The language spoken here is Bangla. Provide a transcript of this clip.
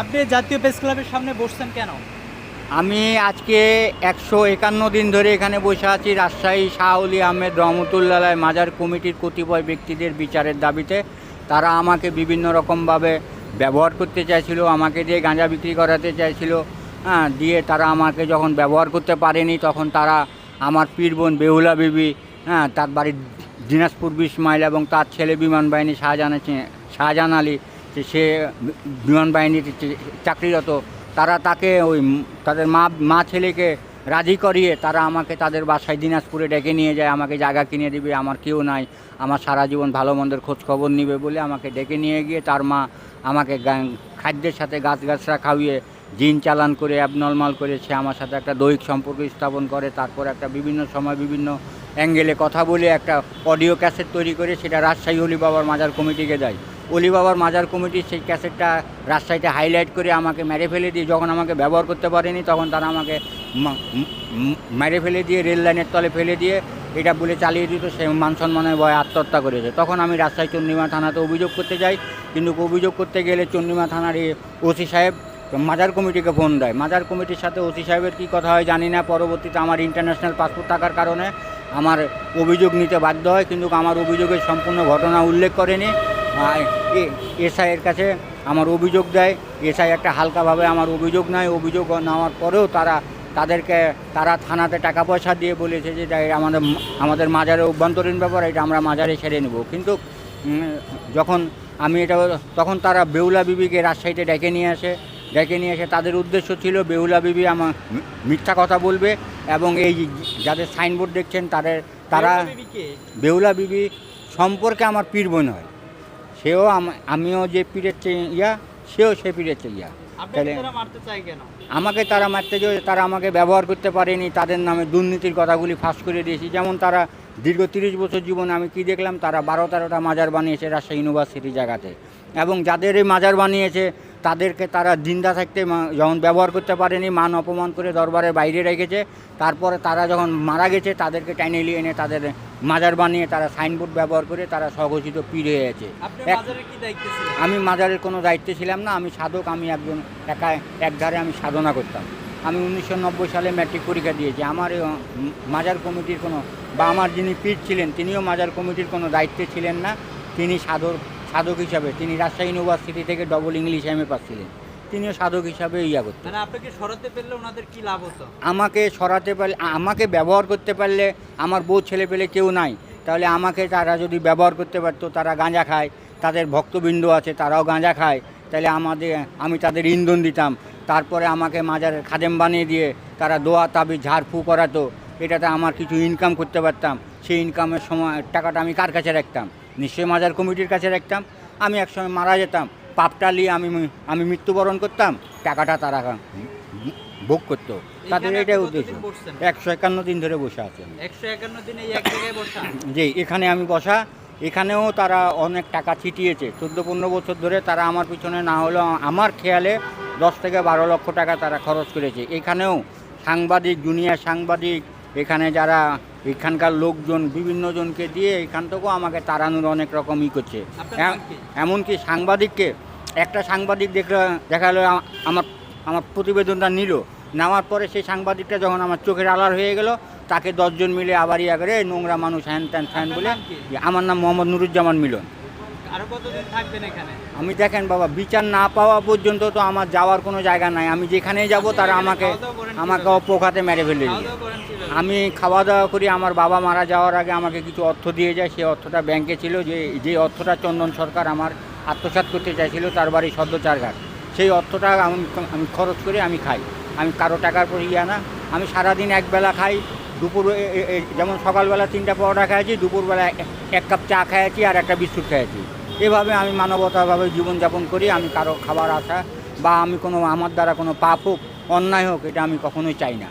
আপনি জাতীয় প্রেস ক্লাবের সামনে বসছেন কেন? আমি আজকে একশো একান্ন দিন ধরে এখানে বসে আছি রাজশাহী শাহলি আহমেদ রহমতুল্লাহ মাজার কমিটির কতিপয় ব্যক্তিদের বিচারের দাবিতে। তারা আমাকে বিভিন্ন রকমভাবে ব্যবহার করতে চাইছিল, আমাকে দিয়ে গাঁজা বিক্রি করাতে চাইছিল। হ্যাঁ দিয়ে তারা আমাকে যখন ব্যবহার করতে পারেনি তখন তারা আমার পীর বোন বেহুলা বিবি হ্যাঁ তার বাড়ির দিনাজপুর বিশ মাইল এবং তার ছেলে বিমান বাহিনী শাহজাহান শাহজাহান আলী সে বিমান বাহিনীতে চাকরিরত, তারা তাকে ওই তাদের মা মা ছেলেকে রাজি করিয়ে তারা আমাকে তাদের বাসায় দিনাজপুরে ডেকে নিয়ে যায়, আমাকে জায়গা কিনে দিবে, আমার কেউ নাই, আমার সারা জীবন ভালো মন্দের খোঁজ খবর নিবে বলে আমাকে ডেকে নিয়ে গিয়ে তার মা আমাকে খাদ্যের সাথে গাছ গাছরা খাওয়িয়ে জিন চালান করে, অ্যাবনর্মাল করে, সে আমার সাথে একটা দৈহিক সম্পর্ক স্থাপন করে, তারপর একটা বিভিন্ন সময় বিভিন্ন অ্যাঙ্গেলে কথা বলে একটা অডিও ক্যাসেট তৈরি করে সেটা রাজশাহী হলি বাবার মাজার কমিটিকে দেয়। অলি বাবার মাজার কমিটির সেই ক্যাসেটটা রাজশাহীতে হাইলাইট করে আমাকে মেরে ফেলে দিয়ে, যখন আমাকে ব্যবহার করতে পারেনি, তখন তারা আমাকে মেরে ফেলে দিয়ে, রেল লাইনের তলে ফেলে দিয়ে এটা বলে চালিয়ে দিত, সে মান সম্মানের ভয়ে আত্মহত্যা করেছে। তখন আমি রাজশাহী চন্ডিমা থানাতে অভিযোগ করতে যাই, কিন্তু অভিযোগ করতে গেলে চন্ডিমা থানার ওসি সাহেব মাজার কমিটিকে ফোন দেয়। মাজার কমিটির সাথে ওসি সাহেবের কী কথা হয় জানি না, পরবর্তীতে আমার ইন্টারন্যাশনাল পাসপোর্ট থাকার কারণে আমার অভিযোগ নিতে বাধ্য হয়, কিন্তু আমার অভিযোগের সম্পূর্ণ ঘটনা উল্লেখ করেনি। এসআইয়ের কাছে আমার অভিযোগ দেয়। এসআই একটা হালকাভাবে আমার অভিযোগ নেয়। অভিযোগ নেওয়ার পরেও তারা তাদেরকে তারা থানাতে টাকা পয়সা দিয়ে বলেছে যে এটা আমাদের আমাদের মাজারে অভ্যন্তরীণ ব্যাপার এটা আমরা মাজারে সেরে নেব। কিন্তু যখন আমি এটা তখন তারা বেউলা বিবিকে রাজশাহীতে ডেকে নিয়ে আসে। ডেকে নিয়ে এসে তাদের উদ্দেশ্য ছিল বেহুলা বিবি আমার মিথ্যা কথা বলবে এবং এই যাদের সাইনবোর্ড দেখছেন তাদের তারা বেহুলা বিবি সম্পর্কে আমার পীর বোন হয়। সেও আম- আমিও যে চেয়ে ইয়া সেও সে চেয়ে ইয়া। তাহলে তারা মারতে চায় কেন? আমাকে তারা মারতে যে তারা আমাকে ব্যবহার করতে পারেনি তাদের নামে দুর্নীতির কথাগুলি ফাঁস করে দিয়েছি। যেমন তারা দীর্ঘ তিরিশ বছর জীবনে আমি কি দেখলাম তারা বারো তেরোটা মাজার বানিয়েছে রাজশাহী ইউনিভার্সিটি জায়গাতে। এবং যাদের এই মাজার বানিয়েছে তাদেরকে তারা জিন্দা থাকতে যখন ব্যবহার করতে পারেনি মান অপমান করে দরবারের বাইরে রেখেছে। তারপরে তারা যখন মারা গেছে তাদেরকে টাইনে নিয়ে এনে তাদের মাজার বানিয়ে তারা সাইনবোর্ড ব্যবহার করে তারা স্বঘোষিত পীর হয়ে গেছে। আমি মাজারের কোনো দায়িত্বে ছিলাম না আমি সাধক আমি একজন একা একধারে আমি সাধনা করতাম। আমি উনিশশো নব্বই সালে ম্যাট্রিক পরীক্ষা দিয়েছি। আমার মাজার কমিটির কোনো বা আমার যিনি পীর ছিলেন তিনিও মাজার কমিটির কোনো দায়িত্বে ছিলেন না। তিনি সাধক সাধক হিসাবে তিনি রাজশাহী ইউনিভার্সিটি থেকে ডবল ইংলিশ এম এ পাচ্ছিলেন তিনিও সাধক হিসাবে ইয়া করতেন মানে আপনাকে সরাতে পারলে ওনাদের কি লাভ হতো? আমাকে সরাতে পারলে আমাকে ব্যবহার করতে পারলে আমার বউ ছেলে পেলে কেউ নাই। তাহলে আমাকে তারা যদি ব্যবহার করতে পারতো তারা গাঁজা খায় তাদের ভক্তবৃন্দ আছে তারাও গাঁজা খায়। তাহলে আমাদের আমি তাদের ইন্ধন দিতাম। তারপরে আমাকে মাজারের খাদেম বানিয়ে দিয়ে তারা দোয়া তাবি ঝাড়ফু করাতো। এটাতে আমার কিছু ইনকাম করতে পারতাম। সেই ইনকামের সময় টাকাটা আমি কার কাছে রাখতাম? নিশ্চয়ই মাজার কমিটির কাছে রাখতাম। আমি একসময় মারা যেতাম। পাপটা নিয়ে আমি আমি মৃত্যুবরণ করতাম টাকাটা তারা ভোগ করতো। তাদের এটাই উদ্দেশ্য। একশো একান্ন দিন ধরে বসে আছে একশো একান্ন দিনে এই এক জায়গায় বসা? যে এখানে আমি বসা। এখানেও তারা অনেক টাকা ছিটিয়েছে। চোদ্দ পনেরো বছর ধরে তারা আমার পিছনে না হলেও আমার খেয়ালে দশ থেকে বারো লক্ষ টাকা তারা খরচ করেছে। এখানেও সাংবাদিক জুনিয়র সাংবাদিক এখানে যারা এখানকার লোকজন বিভিন্ন জনকে দিয়ে এখান থেকেও আমাকে তাড়ানোর অনেক রকমই করছে? এমনকি সাংবাদিককে একটা সাংবাদিক দেখল দেখাল আমার আমার প্রতিবেদনটা নিল। নেওয়ার পরে সেই সাংবাদিকটা যখন আমার চোখের আলার হয়ে গেল তাকে দশজন মিলে আবার ইয়া করে নোংরা মানুষ হ্যান ত্যান ফ্যান বলে আমার নাম মোহাম্মদ নুরুজ্জামান মিলন। আরও কতদিন থাকবেন এখানে? আমি দেখেন বাবা বিচার না পাওয়া পর্যন্ত তো আমার যাওয়ার কোনো জায়গা নাই। আমি যেখানেই যাব তারা আমাকে আমাকে কীভাবে? মেরে ফেলে? আমি খাওয়া দাওয়া করি আমার বাবা মারা যাওয়ার আগে আমাকে কিছু অর্থ দিয়ে যায়। সেই অর্থটা ব্যাংকে ছিল যে যে অর্থটা চন্দন সরকার আমার আত্মসাৎ করতে চাইছিল তার বাড়ি সদ্যচারঘাট। সেই অর্থটা আমি আমি খরচ করে আমি খাই। আমি কারও টাকার পর ইয়া না। আমি সারাদিন একবেলা খাই, দুপুর যেমন সকালবেলা তিনটা পরোটা খেয়েছি দুপুরবেলা এক কাপ চা খেয়েছি আর একটা বিস্কুট খেয়েছি এভাবে আমি মানবতাভাবে জীবনযাপন করি, আমি কারও খাবার আশা বা আমি কোনো, আমার দ্বারা কোনো পাপ হোক, অন্যায় হোক, এটা আমি কখনোই চাই না।